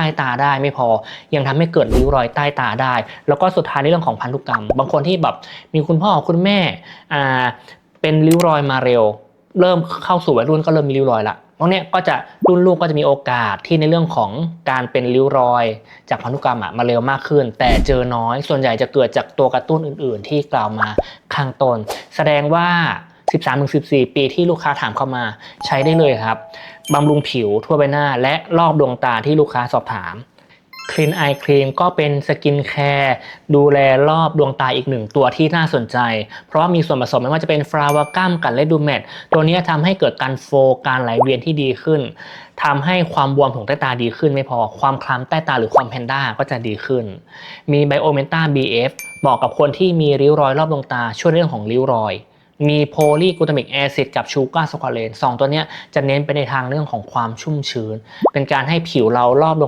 ใต้ตาได้ไม่พอ ยังทำให้เกิดริ้วรอยใต้ตาได้ แล้วก็สุดท้ายในเรื่องของพันธุกรรม บางคนที่แบบมีคุณพ่อคุณแม่อ่าเป็นริ้วรอยมาเร็ว เริ่มเข้าสู่วัยรุ่นก็เริ่มมีริ้วรอยละพวกเนี้ยก็จะรุ่นลูกก็จะมีโอกาสที่ในเรื่องของการเป็นริ้วรอย จากพันธุกรรมอะมาเร็วมากขึ้น แต่เจอน้อยส่วนใหญ่จะเกิดจากตัวกระตุ้นอื่น ๆ ที่กล่าวมาข้างต้นแสดงว่า 13-14 ปีที่ลูกค้าถามเข้ามาใช้ได้เลยครับบำรุงผิวทั่วใบหน้า และรอบดวงตาที่ลูกค้าสอบถามคลีนไอครีมก็เป็นสกินแคร์ดูแลรอบดวงตาอีกหนึ่งตัวที่น่าสนใจ เพราะมีส่วนผสมไม่ว่าจะเป็นฟลาวากัมกับเลดูเมตตัวนี้ทำให้เกิดการโฟการไหลเวียนที่ดีขึ้นทำให้ความบวมของใต้ตาดีขึ้นไม่พอความคล้ำใต้ตาหรือความแพนด้าก็จะดีขึ้น มีไบโอเมนตา BF เหมาะกับคนที่มีริ้วรอยรอบดวงตาช่วยเรื่องของริ้วรอย มีโพลีกลูตามิกแอซิดกับชูการ์สควอเลนสองตัวนี้จะเน้นไปในทางเรื่องของความชุ่มชื้น เป็นการให้ผิวเรารอบดวง